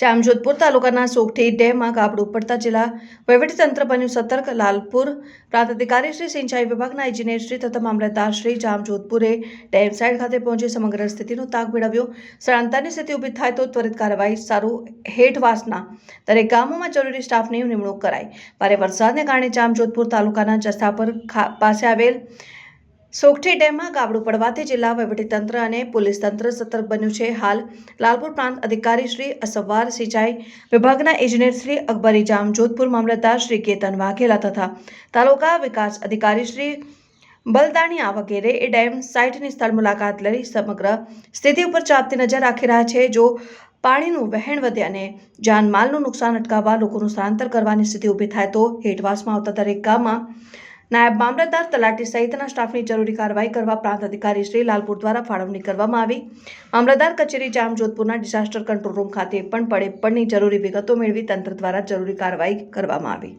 જામજોધપુર તાલુકાના સોગઠી ડેમમાં ગાબડું પડતા જિલ્લા વહીવટીતંત્ર બન્યું સતર્ક. લાલપુર પ્રાંત અધિકારી શ્રી સિંચાઈ વિભાગના ઇજનેર શ્રી તથા મામલતદાર શ્રી જામજોધપુરે ડેમ સાઇડ ખાતે પહોંચી સમગ્ર સ્થિતિનો તાગ મેળવ્યો. સ્થળાંતરની સ્થિતિ ઊભી થાય તો ત્વરિત કાર્યવાહી સારું હેઠવાસના દરેક ગામોમાં જરૂરી સ્ટાફની નિમણૂક કરાઈ. ભારે વરસાદને કારણે જામજોધપુર તાલુકાના જસ્થાપર ખા- પાસે આવેલ સોગઠી ડેમમાં ગાબડું પડવાથી જિલ્લા વહીવટીતંત્ર અને પોલીસ તંત્ર સતર્ક બન્યું છે. હાલ લાલપુર પ્રાંત અધિકારી શ્રી અસવાર સિંચાઈ વિભાગના ઇજનેર શ્રી અકબરી જામ, જોધપુર મામલતદાર શ્રી કેતન વાઘેલા તથા તાલુકા વિકાસ અધિકારી શ્રી બલદાણિયા વગેરે એ ડેમ સાઇટની સ્થળ મુલાકાત લઈ સમગ્ર સ્થિતિ ઉપર ચાપતી નજર રાખી રહ્યા છે. જો પાણીનું વહેણ વધે અને જાનમાલનું નુકસાન અટકાવવા લોકોનું સ્થળાંતર કરવાની સ્થિતિ ઊભી થાય તો હેઠવાસમાં આવતા દરેક ગામમાં નાયબ મામલતદાર તલાટી સહિતના સ્ટાફની જરૂરી કાર્યવાહી કરવા પ્રાંત અધિકારી શ્રી લાલપુર દ્વારા ફાળવણી કરવામાં આવી. મામલતદાર કચેરી જામ જોધપુરના ડિઝાસ્ટર કંટ્રોલ રૂમ ખાતે પણ પડે પડની જરૂરી વિગતો મેળવી તંત્ર દ્વારા જરૂરી કાર્યવાહી કરવામાં આવી.